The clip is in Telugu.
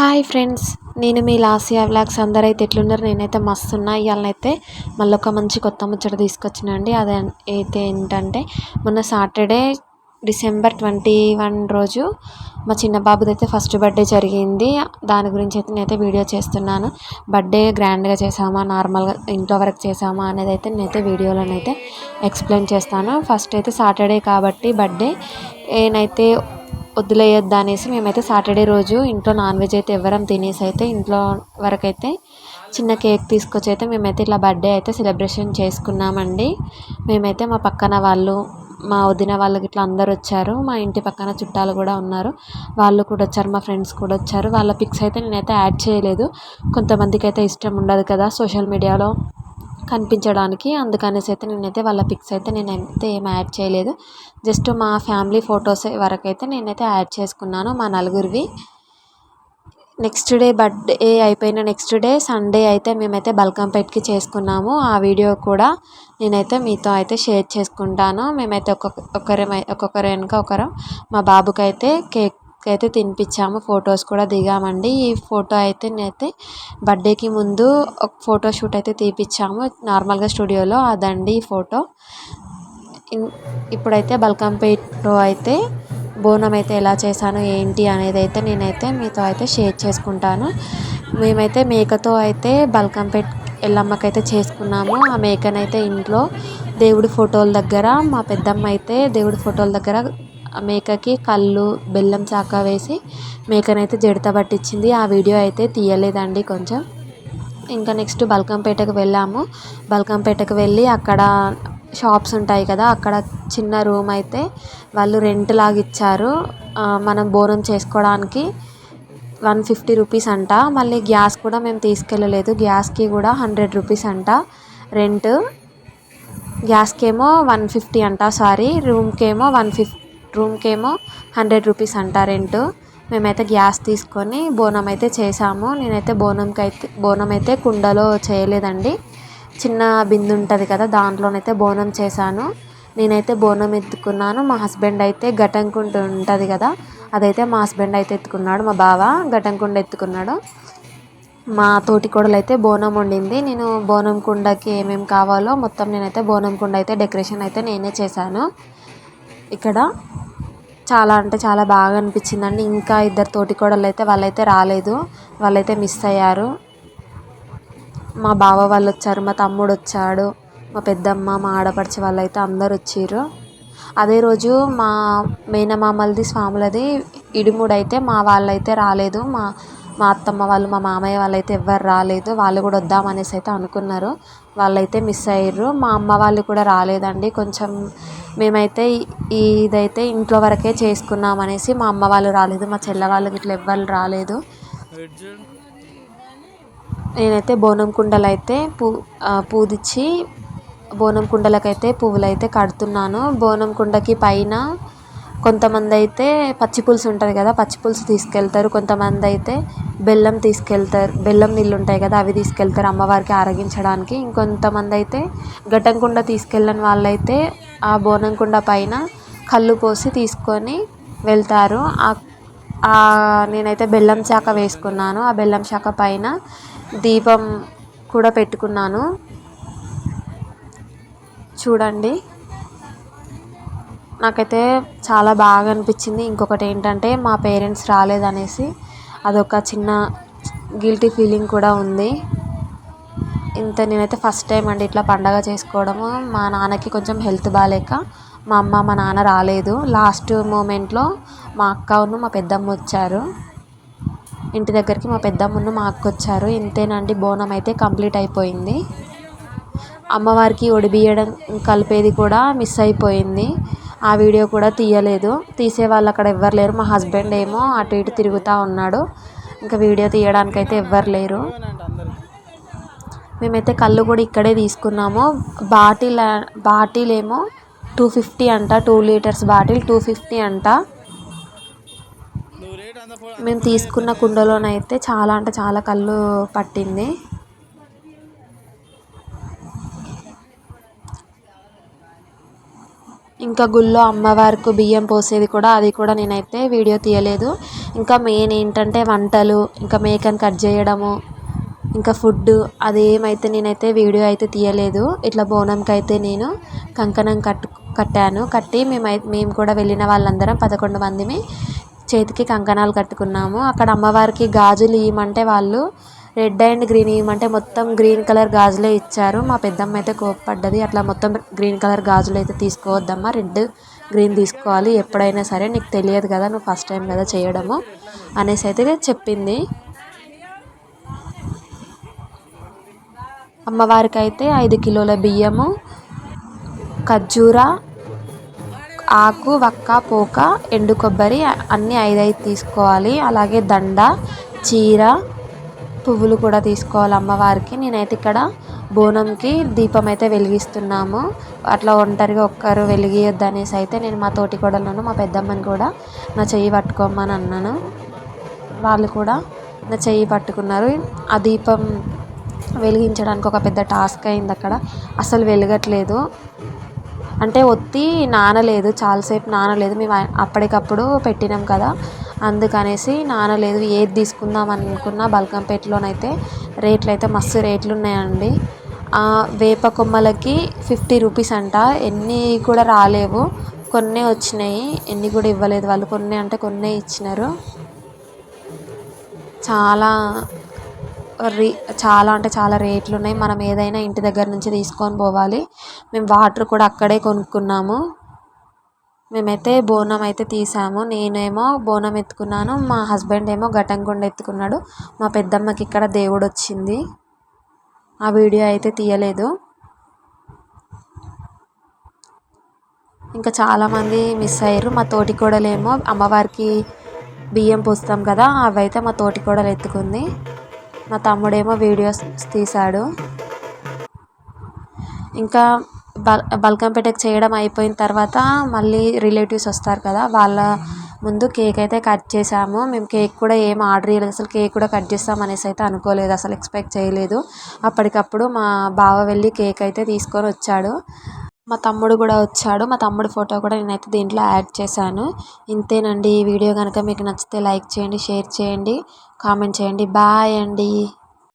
హాయ్ ఫ్రెండ్స్ నేను మీ లాసియా వ్లాగ్స్ అందరైతే అయితే ఎట్లున్నారు? నేనైతే మస్తున్నా. ఇవాళనైతే మళ్ళీ ఒక మంచి కొత్త ముచ్చట తీసుకొచ్చిన అండి. అది అయితే ఏంటంటే మొన్న సాటర్డే డిసెంబర్ ట్వంటీ వన్ రోజు మా చిన్న బాబుది అయితే ఫస్ట్ బర్త్డే జరిగింది. దాని గురించి అయితే నేనైతే వీడియో చేస్తున్నాను. బర్త్డే గ్రాండ్గా చేసామా నార్మల్గా ఇంట్లో వరకు చేసామా అనేది అయితే నేనైతే వీడియోలోనైతే ఎక్స్ప్లెయిన్ చేస్తాను. ఫస్ట్ అయితే సాటర్డే కాబట్టి బర్త్డే. నేనైతే వదిలేయొద్దు అనేసి మేమైతే సాటర్డే రోజు ఇంట్లో నాన్ వెజ్ అయితే ఎవరం తినేసి అయితే ఇంట్లో వరకైతే చిన్న కేక్ తీసుకొచ్చి అయితే మేమైతే ఇట్లా బర్త్డే అయితే సెలబ్రేషన్ చేసుకున్నామండి. మేమైతే మా పక్కన వాళ్ళు మా వదిన వాళ్ళకి ఇట్లా అందరు వచ్చారు. మా ఇంటి పక్కన చుట్టాలు కూడా ఉన్నారు. వాళ్ళు కూడా వచ్చారు మా ఫ్రెండ్స్ కూడా వచ్చారు. వాళ్ళ పిక్స్ అయితే నేనైతే యాడ్ చేయలేదు. కొంతమందికి అయితే ఇష్టం ఉండదు కదా సోషల్ మీడియాలో. కనిపించడానికి. అందుకనేసి అయితే నేనైతే వాళ్ళ పిక్స్ అయితే నేనైతే ఏం యాడ్ చేయలేదు. జస్ట్ మా ఫ్యామిలీ ఫొటోస్ వరకైతే నేనైతే యాడ్ చేసుకున్నాను మా నలుగురివి. నెక్స్ట్ డే బర్త్డే అయిపోయిన నెక్స్ట్ డే సండే అయితే మేమైతే బల్కంపేట్కి చేసుకున్నాము. ఆ వీడియో కూడా నేనైతే మీతో అయితే షేర్ చేసుకుంటాను. మేమైతే ఒక్కొక్క ఒకరి ఒక్కొక్కరు వెనుక ఒకరు. మా బాబుకైతే కేక్ అయితే తినిపించాము. ఫొటోస్ కూడా దిగామండి. ఈ ఫోటో అయితే నేనైతే బర్త్డేకి ముందు ఒక ఫోటో షూట్ అయితే తీపిచ్చాము. నార్మల్గా స్టూడియోలో అదండి ఈ ఫోటో ఇప్పుడైతే బల్కంపేట్లో అయితే బోనం అయితే ఎలా చేశాను ఏంటి అనేది అయితే నేనైతే మీతో అయితే షేర్ చేసుకుంటాను. మేమైతే మేకతో అయితే బల్కంపేట్ ఎల్లమ్మకైతే చేసుకున్నాము. ఆ మేకనైతే ఇంట్లో దేవుడి ఫోటోల దగ్గర మా పెద్దమ్మ అయితే దేవుడి ఫోటోల దగ్గర మేకకి కళ్ళు బెల్లం చాక వేసి మేకనైతే జడత పట్టించింది. ఆ వీడియో అయితే తీయలేదండి కొంచెం. ఇంకా నెక్స్ట్ బల్కంపేటకు వెళ్ళాము. బల్కంపేటకు వెళ్ళి అక్కడ షాప్స్ ఉంటాయి కదా అక్కడ చిన్న రూమ్ అయితే వాళ్ళు రెంట్ లాగా ఇచ్చారు. మనం బోరం చేసుకోవడానికి వన్ ఫిఫ్టీ రూపీస్ అంట. మళ్ళీ గ్యాస్ కూడా మేము తీసుకెళ్ళలేదు. గ్యాస్కి కూడా హండ్రెడ్ రూపీస్ అంట రెంట్. గ్యాస్కి ఏమో వన్ ఫిఫ్టీ అంట సారీ. రూమ్కేమో వన్ ఫిఫ్ రూమ్కేమో హండ్రెడ్ రూపీస్ అంట రెంట్. మేమైతే గ్యాస్ తీసుకొని బోనం అయితే చేసాము నేనైతే బోనంకి అయితే బోనం అయితే కుండలో చేయలేదండి. చిన్న బిందు ఉంటుంది కదా దాంట్లోనైతే బోనం చేశాను. నేనైతే బోనం ఎత్తుకున్నాను. మా హస్బెండ్ అయితే ఘటంకుంట ఉంటుంది కదా అదైతే మా హస్బెండ్ అయితే ఎత్తుకున్నాడు మా బావ గటంకుండ ఎత్తుకున్నాడు. మా తోటి కోడలు అయితే బోనం వండింది. నేను బోనం కుండకి ఏమేమి కావాలో మొత్తం నేనైతే బోనం కుండ అయితే డెకరేషన్ అయితే నేనే చేశాను. ఇక్కడ చాలా అంటే చాలా బాగా అనిపించిందండి. ఇంకా ఇద్దరు తోటికోడలు అయితే వాళ్ళైతే రాలేదు. వాళ్ళైతే మిస్ అయ్యారు. మా బావ వాళ్ళు వచ్చారు మా తమ్ముడు వచ్చాడు మా పెద్దమ్మ మా ఆడపడిచే వాళ్ళు అయితే అందరు వచ్చారు అదే రోజు మా మేనమామలది స్వాములది ఇడిముడైతే అయితే మా వాళ్ళైతే రాలేదు. మా మా అత్తమ్మ వాళ్ళు మా మామయ్య వాళ్ళు అయితే ఎవ్వరు రాలేదు. వాళ్ళు కూడా వద్దామనేసి అయితే అనుకున్నారు. వాళ్ళైతే మిస్ అయ్యారు మా అమ్మ వాళ్ళు కూడా రాలేదండి. కొంచెం మేమైతే ఇదైతే ఇంట్లో వరకే చేసుకున్నాం అనేసి మా అమ్మ వాళ్ళు రాలేదు. మా చెల్ల వాళ్ళకి ఇట్లా ఎవ్వరు రాలేదు. నేనైతే బోనం కుండలు అయితే పూ పూదిచ్చి బోనం కుండలకైతే పువ్వులైతే కడుతున్నాను. బోనం కుండకి పైన కొంతమంది అయితే పచ్చి పులుసు ఉంటుంది కదా పచ్చి పులుసు తీసుకెళ్తారు. కొంతమంది అయితే బెల్లం తీసుకెళ్తారు. బెల్లం నీళ్ళు ఉంటాయి కదా అవి తీసుకెళ్తారు అమ్మవారికి ఆరగించడానికి. ఇంకొంతమంది అయితే ఘటం కుండ తీసుకెళ్ళని వాళ్ళైతే ఆ బోనం కుండ పైన కళ్ళు పోసి తీసుకొని వెళ్తారు. నేనైతే బెల్లం శాఖ వేసుకున్నాను. ఆ బెల్లం శాఖ పైన దీపం కూడా పెట్టుకున్నాను. చూడండి. నాకైతే చాలా బాగా అనిపించింది. ఇంకొకటి ఏంటంటే మా పేరెంట్స్ రాలేదనేసి అదొక చిన్న గిల్టీ ఫీలింగ్ కూడా ఉంది. ఇంత నేనైతే ఫస్ట్ టైం అండి ఇట్లా పండగ చేసుకోవడము. మా నాన్నకి కొంచెం హెల్త్ బాగాలేక మా అమ్మ మా నాన్న రాలేదు. లాస్ట్ మూమెంట్లో మా అక్క మా పెద్దమ్మ వచ్చారు. ఇంటి దగ్గరికి మా పెద్దమ్మను మా అక్క వచ్చారు. ఇంతేనండి బోనం అయితే కంప్లీట్ అయిపోయింది. అమ్మవారికి ఒడిబియ్యడం కలిపేది కూడా మిస్ అయిపోయింది. ఆ వీడియో కూడా తీయలేదు. తీసే వాళ్ళు అక్కడ ఎవ్వరు లేరు. మా హస్బెండ్ ఏమో అటు ఇటు తిరుగుతూ ఉన్నాడు. ఇంకా వీడియో తీయడానికైతే ఎవ్వరు లేరు. మేమైతే కళ్ళు కూడా ఇక్కడే తీసుకున్నాము. బాటిల్ బాటిల్ ఏమో టూ ఫిఫ్టీ అంట. Two litres bottle two fifty అంట. మేము తీసుకున్న కుండలోనైతే చాలా అంటే చాలా కళ్ళు పట్టింది. ఇంకా గుళ్ళో అమ్మవారికి బియ్యం పోసేది కూడా అది కూడా నేనైతే వీడియో తీయలేదు. ఇంకా మెయిన్ ఏంటంటే వంటలు ఇంకా మేకను కట్ చేయడము ఇంకా ఫుడ్ అదేమైతే నేనైతే వీడియో అయితే తీయలేదు. ఇట్లా బోనంకి అయితే నేను కంకణం కట్టు కట్టాను. కట్టి మేమై మేము కూడా వెళ్ళిన వాళ్ళందరం పదకొండు మందిమి చేతికి కంకణాలు కట్టుకున్నాము. అక్కడ అమ్మవారికి గాజులు ఇవ్వమంటే వాళ్ళు రెడ్ అండ్ గ్రీన్ ఇవ్వమంటే మొత్తం గ్రీన్ కలర్ గాజులే ఇచ్చారు. మా పెద్దమ్మ అయితే కోప్పడ్డది. అట్లా మొత్తం గ్రీన్ కలర్ గాజులు అయితే తీసుకోవద్దమ్మా. రెడ్ గ్రీన్ తీసుకోవాలి. ఎప్పుడైనా సరే నీకు తెలియదు కదా నువ్వు ఫస్ట్ టైం కదా చేయడము అనేసి అయితే చెప్పింది. అమ్మవారికి అయితే ఐదు కిలోల బియ్యము ఖర్జూర ఆకు వక్క పోక ఎండు కొబ్బరి అన్నీ ఐదు ఐదు తీసుకోవాలి. అలాగే దండ చీర పువ్వులు కూడా తీసుకోవాలి అమ్మవారికి. నేనైతే ఇక్కడ బోనంకి దీపం అయితే వెలిగిస్తున్నాము. అట్లా ఒంటరిగా ఒక్కరు వెలిగియొద్దు అనేసి అయితే నేను మా తోటి కోడలను మా పెద్దమ్మని కూడా నా చెయ్యి పట్టుకోమని అన్నాను. వాళ్ళు కూడా నా చెయ్యి పట్టుకున్నారు. ఆ దీపం వెలిగించడానికి ఒక పెద్ద టాస్క్ అయింది అక్కడ. అసలు వెలగట్లేదు. అంటే ఒత్తి నానలేదు చాలాసేపు నానలేదు. మేము అప్పటికప్పుడు పెట్టినాం కదా. అందుకనేసి నానలేదు. ఏది తీసుకుందాం అనుకున్న బల్కంపేటలోనైతే రేట్లు అయితే మస్తు రేట్లు ఉన్నాయండి వేప కొమ్మలకి ఫిఫ్టీ రూపీస్ అంట. ఎన్ని కూడా రాలేవు. కొన్నే వచ్చినాయి. ఎన్ని కూడా ఇవ్వలేదు వాళ్ళు. కొన్ని అంటే కొన్నే ఇచ్చినారు. చాలా రీ చాలా అంటే చాలా రేట్లు ఉన్నాయి మనం ఏదైనా ఇంటి దగ్గర నుంచి తీసుకొని పోవాలి. మేము వాటర్ కూడా అక్కడే కొనుక్కున్నాము. మేమైతే బోనం అయితే తీసాము. నేనేమో బోనం ఎత్తుకున్నాను. మా హస్బెండ్ ఏమో ఘటంకొండ ఎత్తుకున్నాడు. మా పెద్దమ్మకి ఇక్కడ దేవుడు వచ్చింది. ఆ వీడియో అయితే తీయలేదు. ఇంకా చాలామంది మిస్ అయ్యారు. మా తోటి కోడలేమో అమ్మవారికి బియ్యం పోస్తాం కదా అవి అయితే మా తోటి కోడలు ఎత్తుకుంది. మా తమ్ముడేమో వీడియోస్ తీశాడు. ఇంకా బల్ బల్కంపేటకు చేయడం అయిపోయిన తర్వాత మళ్ళీ రిలేటివ్స్ వస్తారు కదా వాళ్ళ ముందు కేక్ అయితే కట్ చేసాము మేము కేక్ కూడా ఏం ఆర్డర్ చేయలేదు అసలు కేక్ కూడా కట్ చేస్తాం అనేసి అయితే అనుకోలేదు. అసలు ఎక్స్పెక్ట్ చేయలేదు. అప్పటికప్పుడు మా బావ వెళ్ళి కేక్ అయితే తీసుకొని వచ్చాడు. మా తమ్ముడు కూడా వచ్చాడు. మా తమ్ముడు ఫోటో కూడా నేనైతే దీంట్లో యాడ్ చేశాను. ఇంతేనండి ఈ వీడియో కనుక మీకు నచ్చితే లైక్ చేయండి షేర్ చేయండి కామెంట్ చేయండి. బాయ్ అండి.